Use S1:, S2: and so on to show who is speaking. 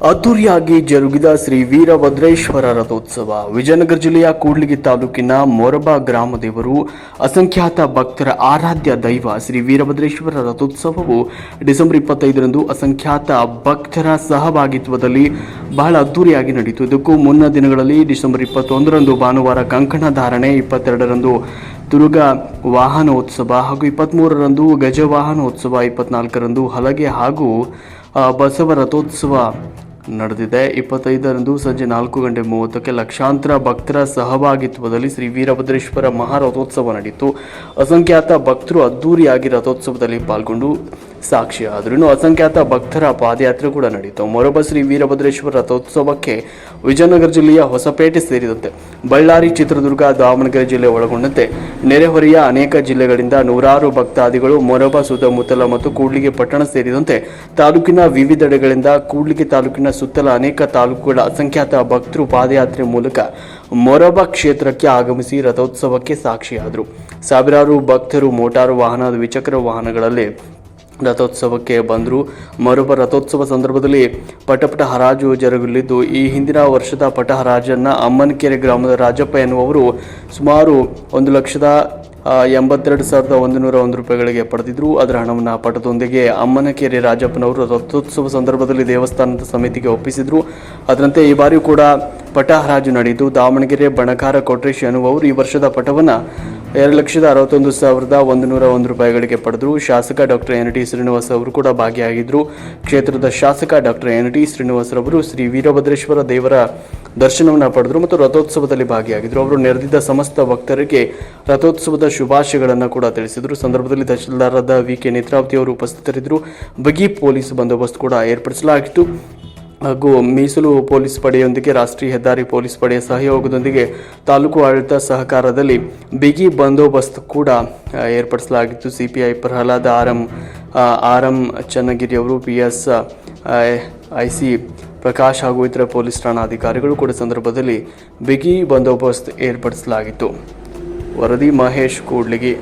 S1: ಅದ್ದೂರಿಯಾಗಿ ಜರುಗಿದ ಶ್ರೀ ವೀರಭದ್ರೇಶ್ವರ ರಥೋತ್ಸವ. ವಿಜಯನಗರ ಜಿಲ್ಲೆಯ ಕೂಡ್ಲಿಗಿ ತಾಲೂಕಿನ ಮೊರಬ ಗ್ರಾಮದೇವರು ಅಸಂಖ್ಯಾತ ಭಕ್ತರ ಆರಾಧ್ಯ ದೈವ ಶ್ರೀ ವೀರಭದ್ರೇಶ್ವರ ರಥೋತ್ಸವವು ಡಿಸೆಂಬರ್ ಇಪ್ಪತ್ತೈದರಂದು ಅಸಂಖ್ಯಾತ ಭಕ್ತರ ಸಹಭಾಗಿತ್ವದಲ್ಲಿ ಬಹಳ ಅದ್ದೂರಿಯಾಗಿ ನಡೆಯಿತು ಇದಕ್ಕೂ ಮುನ್ನ ದಿನಗಳಲ್ಲಿ ಡಿಸೆಂಬರ್ ಇಪ್ಪತ್ತೊಂದರಂದು ಭಾನುವಾರ ಕಂಕಣ ಧಾರಣೆ, ಇಪ್ಪತ್ತೆರಡರಂದು ದುರ್ಗ ವಾಹನೋತ್ಸವ ಹಾಗೂ ಇಪ್ಪತ್ತ್ಮೂರರಂದು ಗಜವಾಹನೋತ್ಸವ ಇಪ್ಪತ್ನಾಲ್ಕರಂದು ಹಲಗೆ ಹಾಗೂ ಬಸವ ರಥೋತ್ಸವ ನಡೆದಿದೆ. ಇಪ್ಪತ್ತೈದರಂದು ಸಂಜೆ ನಾಲ್ಕು ಗಂಟೆ ಮೂವತ್ತಕ್ಕೆ ಲಕ್ಷಾಂತರ ಭಕ್ತರ ಸಹಭಾಗಿತ್ವದಲ್ಲಿ ಶ್ರೀ ವೀರಭದ್ರೇಶ್ವರ ಮಹಾರಥೋತ್ಸವ ನಡೆಯಿತು ಅಸಂಖ್ಯಾತ ಭಕ್ತರು ಅದ್ದೂರಿಯಾಗಿ ರಥೋತ್ಸವದಲ್ಲಿ ಪಾಲ್ಗೊಂಡು ಸಾಕ್ಷಿಯಾದರು ಅಸಂಖ್ಯಾತ ಭಕ್ತರ ಪಾದಯಾತ್ರೆ ಕೂಡ ನಡೆಯಿತು ಮೊರಬ ಶ್ರೀ ವೀರಭದ್ರೇಶ್ವರ ರಥೋತ್ಸವಕ್ಕೆ ವಿಜಯನಗರ ಜಿಲ್ಲೆಯ ಹೊಸಪೇಟೆ ಸೇರಿದಂತೆ ಬಳ್ಳಾರಿ, ಚಿತ್ರದುರ್ಗ, ದಾವಣಗೆರೆ ಜಿಲ್ಲೆ ಒಳಗೊಂಡಂತೆ ನೆರೆಹೊರೆಯ ಅನೇಕ ಜಿಲ್ಲೆಗಳಿಂದ ನೂರಾರು ಭಕ್ತಾದಿಗಳು ಮೊರಬ, ಸುತ್ತಮುತ್ತಲ ಮತ್ತು ಕೂಡ್ಲಿಗೆ ಪಟ್ಟಣ ಸೇರಿದಂತೆ ತಾಲೂಕಿನ ವಿವಿಧೆಡೆಗಳಿಂದ ಕೂಡ್ಲಿಗೆ ತಾಲೂಕಿನ ಸುತ್ತಲ ಅನೇಕ ತಾಲೂಕುಗಳ ಅಸಂಖ್ಯಾತ ಭಕ್ತರು ಪಾದಯಾತ್ರೆ ಮೂಲಕ ಮೊರಬ ಕ್ಷೇತ್ರಕ್ಕೆ ಆಗಮಿಸಿ ರಥೋತ್ಸವಕ್ಕೆ ಸಾಕ್ಷಿಯಾದರು. ಸಾವಿರಾರು ಭಕ್ತರು ಮೋಟಾರು ವಾಹನ, ದ್ವಿಚಕ್ರ ವಾಹನಗಳಲ್ಲಿ ರಥೋತ್ಸವಕ್ಕೆ ಬಂದರು. ಮರೊಬ್ಬ ರಥೋತ್ಸವ ಸಂದರ್ಭದಲ್ಲಿ ಪಟಪಟ ಹರಾಜು ಜರುಗಲಿದ್ದು, ಈ ಹಿಂದಿನ ವರ್ಷದ ಪಟ ಹರಾಜನ್ನು ಅಮ್ಮನಕೆರೆ ಗ್ರಾಮದ ರಾಜಪ್ಪ ಎನ್ನುವವರು ಸುಮಾರು ಒಂದು ಲಕ್ಷದ ಎಂಬತ್ತೆರಡು ಸಾವಿರದ ಒಂದು ನೂರ ಒಂದು ರೂಪಾಯಿಗಳಿಗೆ ಪಡೆದಿದ್ರು. ಅದರ ಹಣವನ್ನು ಪಟದೊಂದಿಗೆ ಅಮ್ಮನಕೆರೆ ರಾಜಪ್ಪನವರು ರಥೋತ್ಸವ ಸಂದರ್ಭದಲ್ಲಿ ದೇವಸ್ಥಾನದ ಸಮಿತಿಗೆ ಒಪ್ಪಿಸಿದರು. ಅದರಂತೆ ಈ ಬಾರಿಯೂ ಕೂಡ ಪಟ ಹರಾಜು ನಡೆಯಿತು. ದಾವಣಗೆರೆ ಬಣಕಾರ ಕೊಟ್ರೇಶ್ ಎನ್ನುವವರು ಈ ವರ್ಷದ ಪಟವನ್ನು ಎರಡು ಲಕ್ಷದ ಅರವತ್ತೊಂದು ಸಾವಿರದ ಒಂದು ನೂರ ಒಂದು ರೂಪಾಯಿಗಳಿಗೆ ಪಡೆದರು. ಶಾಸಕ ಡಾಕ್ಟರ್ ಎನ್ ಟಿ ಶ್ರೀನಿವಾಸ್ ಅವರು ಕೂಡ ಭಾಗಿಯಾಗಿದ್ದರು ಕ್ಷೇತ್ರದ ಶಾಸಕ ಡಾಕ್ಟರ್ ಎನ್ ಟಿ ಶ್ರೀನಿವಾಸ್ ರವರು ಶ್ರೀ ವೀರಭದ್ರೇಶ್ವರ ದೇವರ ದರ್ಶನವನ್ನು ಪಡೆದರು ಮತ್ತು ರಥೋತ್ಸವದಲ್ಲಿ ಭಾಗಿಯಾಗಿದ್ದರು ಅವರು ನೆರೆದಿದ್ದ ಸಮಸ್ತ ಭಕ್ತರಿಗೆ ರಥೋತ್ಸವದ ಶುಭಾಶಯಗಳನ್ನು ಕೂಡ ತಿಳಿಸಿದರು. ಸಂದರ್ಭದಲ್ಲಿ ತಹಶೀಲ್ದಾರರಾದ ವಿ ಕೆ ನೇತ್ರಾವತಿ ಅವರು ಉಪಸ್ಥಿತರಿದ್ದರು. ಬಿಗಿ ಪೊಲೀಸ್ ಬಂದೋಬಸ್ತ್ ಕೂಡ ಏರ್ಪಡಿಸಲಾಗಿತ್ತು. ಹಾಗೂ ಮೀಸಲು ಪೊಲೀಸ್ ಪಡೆಯೊಂದಿಗೆ ರಾಷ್ಟ್ರೀಯ ಹೆದ್ದಾರಿ ಪೊಲೀಸ್ ಪಡೆಯ ಸಹಯೋಗದೊಂದಿಗೆ ತಾಲೂಕು ಆಡಳಿತ ಸಹಕಾರದಲ್ಲಿ ಬಿಗಿ ಬಂದೋಬಸ್ತ್ ಕೂಡ ಏರ್ಪಡಿಸಲಾಗಿತ್ತು. C P I Prahlad R M R M Channagiri ಅವರು P S I C Prakash ಹಾಗೂ ಇತರ ಪೊಲೀಸ್ ಠಾಣಾಧಿಕಾರಿಗಳು ಕೂಡ ಸಂದರ್ಭದಲ್ಲಿ ಬಿಗಿ ಬಂದೋಬಸ್ತ್ ಏರ್ಪಡಿಸಲಾಗಿತ್ತು. ವರದಿ ಮಹೇಶ್ ಕೂಡ್ಲಿಗಿ.